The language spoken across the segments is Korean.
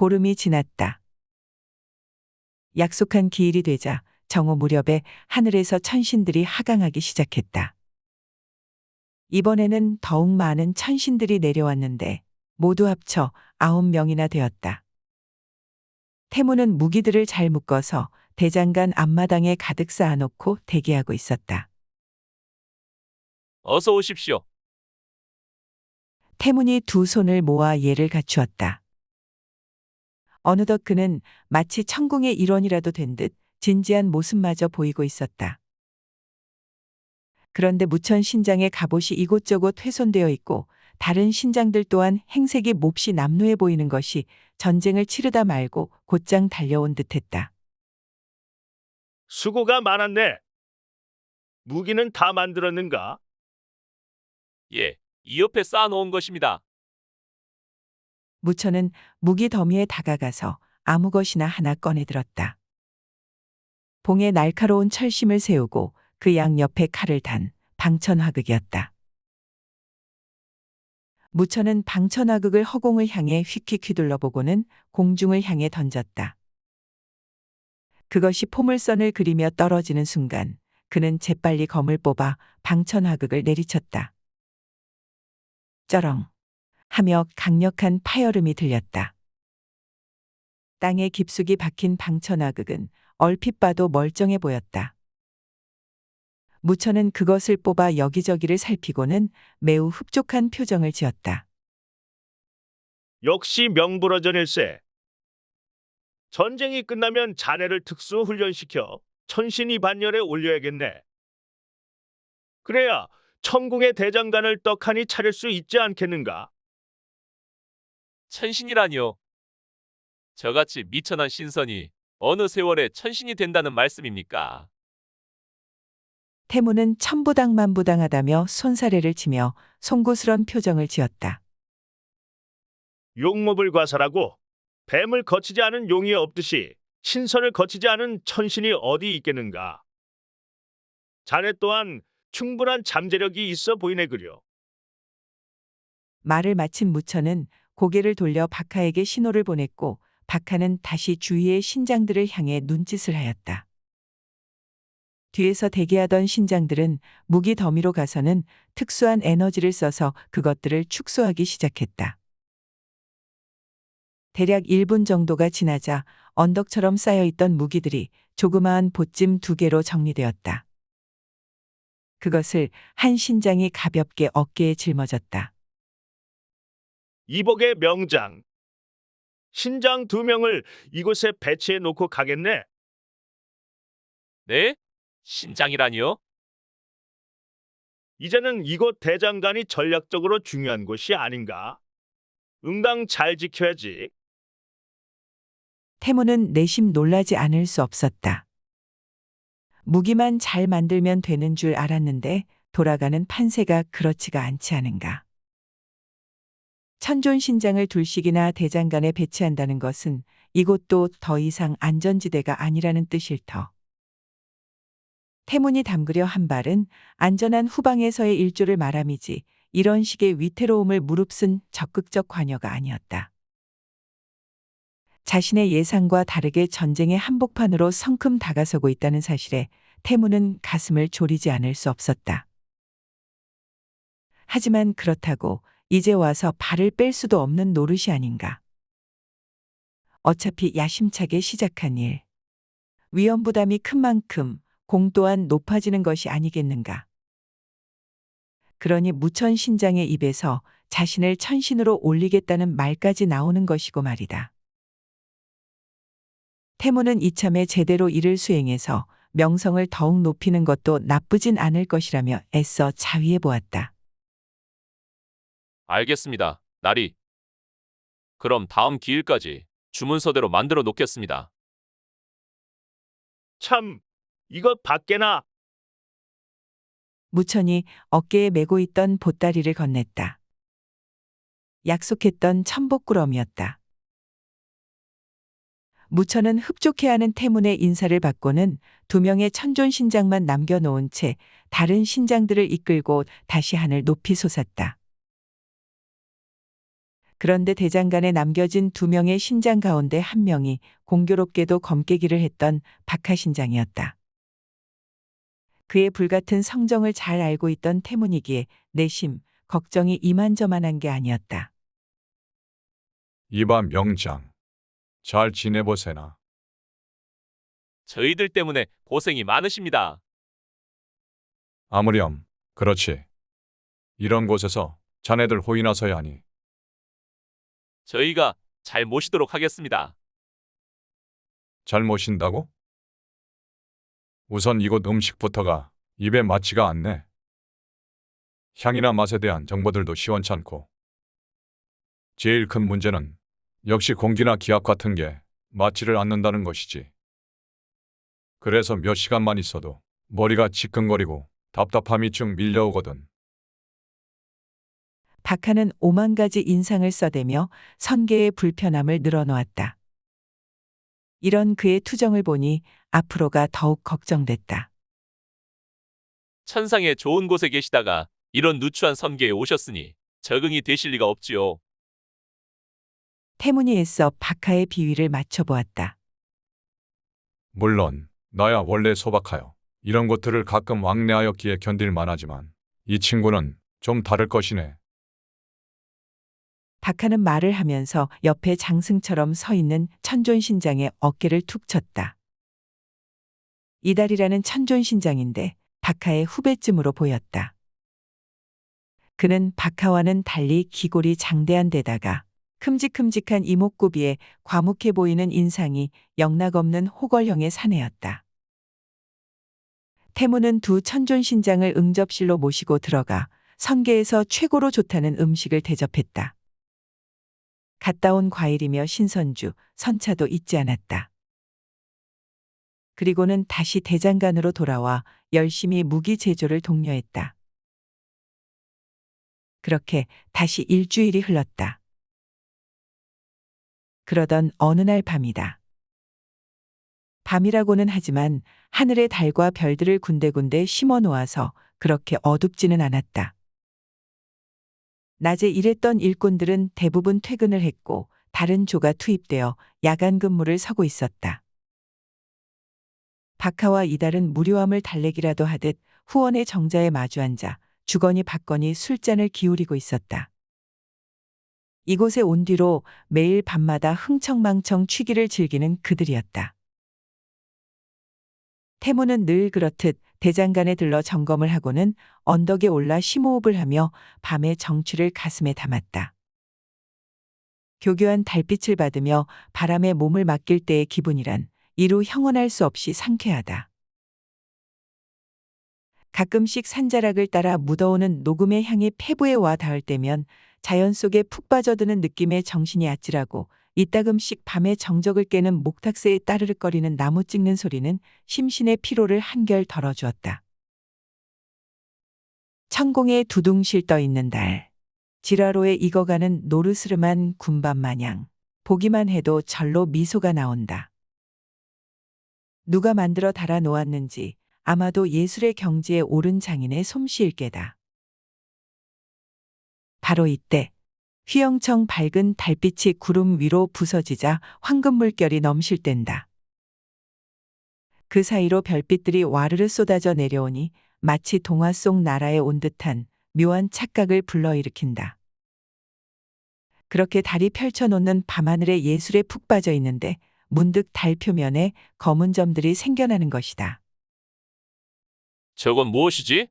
보름이 지났다. 약속한 기일이 되자 정오 무렵에 하늘에서 천신들이 하강하기 시작했다. 이번에는 더욱 많은 천신들이 내려왔는데 모두 합쳐 아홉 명이나 되었다. 태무는 무기들을 잘 묶어서 대장간 앞마당에 가득 쌓아놓고 대기하고 있었다. 어서 오십시오. 태문이 두 손을 모아 예를 갖추었다. 어느덧 그는 마치 천궁의 일원이라도 된 듯 진지한 모습마저 보이고 있었다. 그런데 무천 신장의 갑옷이 이곳저곳 훼손되어 있고 다른 신장들 또한 행색이 몹시 남루해 보이는 것이 전쟁을 치르다 말고 곧장 달려온 듯했다. 수고가 많았네. 무기는 다 만들었는가? 예, 이 옆에 쌓아놓은 것입니다. 무천은 무기 더미에 다가가서 아무 것이나 하나 꺼내 들었다. 봉에 날카로운 철심을 세우고 그 양 옆에 칼을 단 방천화극이었다. 무천은 방천화극을 허공을 향해 휙휙 휘둘러보고는 공중을 향해 던졌다. 그것이 포물선을 그리며 떨어지는 순간 그는 재빨리 검을 뽑아 방천화극을 내리쳤다. 쩌렁. 하며 강력한 파열음이 들렸다. 땅에 깊숙이 박힌 방천화극은 얼핏 봐도 멀쩡해 보였다. 무천은 그것을 뽑아 여기저기를 살피고는 매우 흡족한 표정을 지었다. 역시 명불허전일세. 전쟁이 끝나면 자네를 특수 훈련시켜 천신이 반열에 올려야겠네. 그래야 천궁의 대장간을 떡하니 차릴 수 있지 않겠는가? 천신이라니요. 저같이 미천한 신선이 어느 세월에 천신이 된다는 말씀입니까? 태무는 천부당 만부당하다며 손사래를 치며 송구스런 표정을 지었다. 용몹을 과살하고 뱀을 거치지 않은 용이 없듯이 신선을 거치지 않은 천신이 어디 있겠는가? 자네 또한 충분한 잠재력이 있어 보이네 그려. 말을 마친 무천은 고개를 돌려 박하에게 신호를 보냈고 박하는 다시 주위의 신장들을 향해 눈짓을 하였다. 뒤에서 대기하던 신장들은 무기 더미로 가서는 특수한 에너지를 써서 그것들을 축소하기 시작했다. 대략 1분 정도가 지나자 언덕처럼 쌓여있던 무기들이 조그마한 보찜 두 개로 정리되었다. 그것을 한 신장이 가볍게 어깨에 짊어졌다. 이복의 명장. 신장 두 명을 이곳에 배치해 놓고 가겠네. 네? 신장이라니요? 이제는 이곳 대장간이 전략적으로 중요한 곳이 아닌가? 응당 잘 지켜야지. 태무는 내심 놀라지 않을 수 없었다. 무기만 잘 만들면 되는 줄 알았는데 돌아가는 판세가 그렇지가 않지 않은가. 천존신장을 둘씩이나 대장간에 배치한다는 것은 이곳도 더 이상 안전지대가 아니라는 뜻일 터. 태문이 담그려 한 발은 안전한 후방에서의 일조를 말함이지 이런 식의 위태로움을 무릅쓴 적극적 관여가 아니었다. 자신의 예상과 다르게 전쟁의 한복판으로 성큼 다가서고 있다는 사실에 태무는 가슴을 졸이지 않을 수 없었다. 하지만 그렇다고 이제 와서 발을 뺄 수도 없는 노릇이 아닌가. 어차피 야심차게 시작한 일. 위험 부담이 큰 만큼 공 또한 높아지는 것이 아니겠는가. 그러니 무천 신장의 입에서 자신을 천신으로 올리겠다는 말까지 나오는 것이고 말이다. 태무는 이참에 제대로 일을 수행해서 명성을 더욱 높이는 것도 나쁘진 않을 것이라며 애써 자위해 보았다. 알겠습니다. 나리. 그럼 다음 기일까지 주문서대로 만들어 놓겠습니다. 참, 이것 밖에나 무천이 어깨에 메고 있던 보따리를 건넸다. 약속했던 천복꾸러미였다. 무천은 흡족해하는 태문의 인사를 받고는 두 명의 천존 신장만 남겨놓은 채 다른 신장들을 이끌고 다시 하늘 높이 솟았다. 그런데 대장간에 남겨진 두 명의 신장 가운데 한 명이 공교롭게도 검깨기를 했던 박하 신장이었다. 그의 불같은 성정을 잘 알고 있던 태문이기에 내심 걱정이 이만저만한 게 아니었다. 이봐 명장. 잘 지내보세나. 저희들 때문에 고생이 많으십니다. 아무렴. 그렇지. 이런 곳에서 자네들 호이나 서야 하니. 저희가 잘 모시도록 하겠습니다. 잘 모신다고? 우선 이곳 음식부터가 입에 맞지가 않네. 향이나 맛에 대한 정보들도 시원찮고. 제일 큰 문제는 역시 공기나 기압 같은 게 맞지를 않는다는 것이지. 그래서 몇 시간만 있어도 머리가 지끈거리고 답답함이 쭉 밀려오거든. 박하는 오만 가지 인상을 써대며 선계의 불편함을 늘어놓았다. 이런 그의 투정을 보니 앞으로가 더욱 걱정됐다. 천상의 좋은 곳에 계시다가 이런 누추한 선계에 오셨으니 적응이 되실 리가 없지요. 태문이 애써 박하의 비위를 맞춰보았다. 물론 나야 원래 소박하여 이런 것들을 가끔 왕래하였기에 견딜 만하지만 이 친구는 좀 다를 것이네. 박하는 말을 하면서 옆에 장승처럼 서 있는 천존신장의 어깨를 툭 쳤다. 이달이라는 천존신장인데 박하의 후배쯤으로 보였다. 그는 박하와는 달리 기골이 장대한 데다가 큼직큼직한 이목구비에 과묵해 보이는 인상이 영락없는 호걸형의 사내였다. 태무는 두 천존신장을 응접실로 모시고 들어가 선계에서 최고로 좋다는 음식을 대접했다. 갔다 온 과일이며 신선주, 선차도 잊지 않았다. 그리고는 다시 대장간으로 돌아와 열심히 무기 제조를 독려했다. 그렇게 다시 일주일이 흘렀다. 그러던 어느 날 밤이다. 밤이라고는 하지만 하늘의 달과 별들을 군데군데 심어 놓아서 그렇게 어둡지는 않았다. 낮에 일했던 일꾼들은 대부분 퇴근을 했고 다른 조가 투입되어 야간 근무를 서고 있었다. 박하와 이달은 무료함을 달래기라도 하듯 후원의 정자에 마주 앉아 주거니 받거니 술잔을 기울이고 있었다. 이곳에 온 뒤로 매일 밤마다 흥청망청 취기를 즐기는 그들이었다. 태무는 늘 그렇듯 대장간에 들러 점검을 하고는 언덕에 올라 심호흡을 하며 밤의 정취를 가슴에 담았다. 교교한 달빛을 받으며 바람에 몸을 맡길 때의 기분이란 이루 형언할 수 없이 상쾌하다. 가끔씩 산자락을 따라 묻어오는 녹음의 향이 폐부에 와 닿을 때면 자연 속에 푹 빠져드는 느낌에 정신이 아찔하고 이따금씩 밤의 정적을 깨는 목탁새에 따르륵거리는 나무 찍는 소리는 심신의 피로를 한결 덜어주었다. 천공에 두둥실 떠 있는 달. 지라로에 익어가는 노르스름한 군밤 마냥 보기만 해도 절로 미소가 나온다. 누가 만들어 달아 놓았는지 아마도 예술의 경지에 오른 장인의 솜씨일 게다. 바로 이때 휘영청 밝은 달빛이 구름 위로 부서지자 황금 물결이 넘실댄다. 그 사이로 별빛들이 와르르 쏟아져 내려오니 마치 동화 속 나라에 온 듯한 묘한 착각을 불러일으킨다. 그렇게 달이 펼쳐놓는 밤하늘에 예술에 푹 빠져 있는데 문득 달 표면에 검은 점들이 생겨나는 것이다. 저건 무엇이지?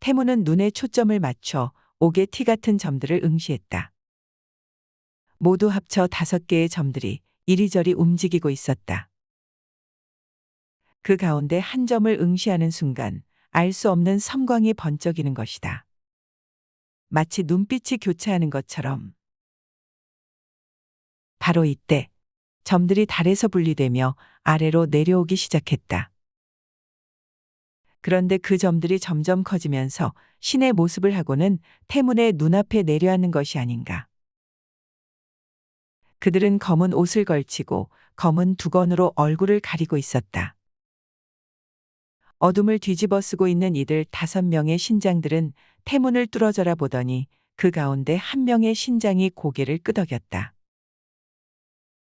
태무는 눈에 초점을 맞춰 옥의 티 같은 점들을 응시했다. 모두 합쳐 다섯 개의 점들이 이리저리 움직이고 있었다. 그 가운데 한 점을 응시하는 순간 알 수 없는 섬광이 번쩍이는 것이다. 마치 눈빛이 교차하는 것처럼. 바로 이때 점들이 달에서 분리되며 아래로 내려오기 시작했다. 그런데 그 점들이 점점 커지면서 신의 모습을 하고는 태문의 눈앞에 내려앉는 것이 아닌가. 그들은 검은 옷을 걸치고 검은 두건으로 얼굴을 가리고 있었다. 어둠을 뒤집어 쓰고 있는 이들 다섯 명의 신장들은 태문을 뚫어져라 보더니 그 가운데 한 명의 신장이 고개를 끄덕였다.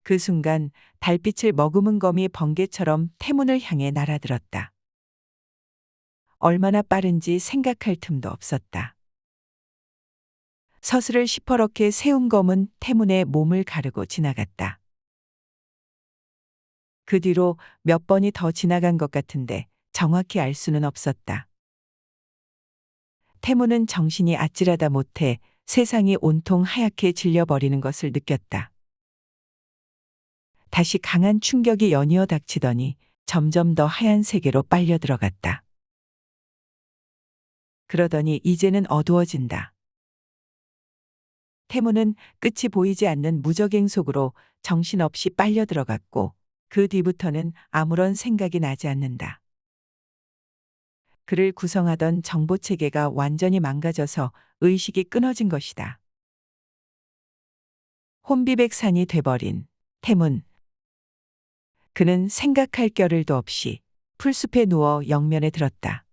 그 순간 달빛을 머금은 검이 번개처럼 태문을 향해 날아들었다. 얼마나 빠른지 생각할 틈도 없었다. 서슬을 시퍼렇게 세운 검은 태문의 몸을 가르고 지나갔다. 그 뒤로 몇 번이 더 지나간 것 같은데 정확히 알 수는 없었다. 태문은 정신이 아찔하다 못해 세상이 온통 하얗게 질려버리는 것을 느꼈다. 다시 강한 충격이 연이어 닥치더니 점점 더 하얀 세계로 빨려 들어갔다. 그러더니 이제는 어두워진다. 태무는 끝이 보이지 않는 무적행 속으로 정신없이 빨려 들어갔고 그 뒤부터는 아무런 생각이 나지 않는다. 그를 구성하던 정보 체계가 완전히 망가져서 의식이 끊어진 것이다. 혼비백산이 돼버린 태문. 그는 생각할 겨를도 없이 풀숲에 누워 영면에 들었다.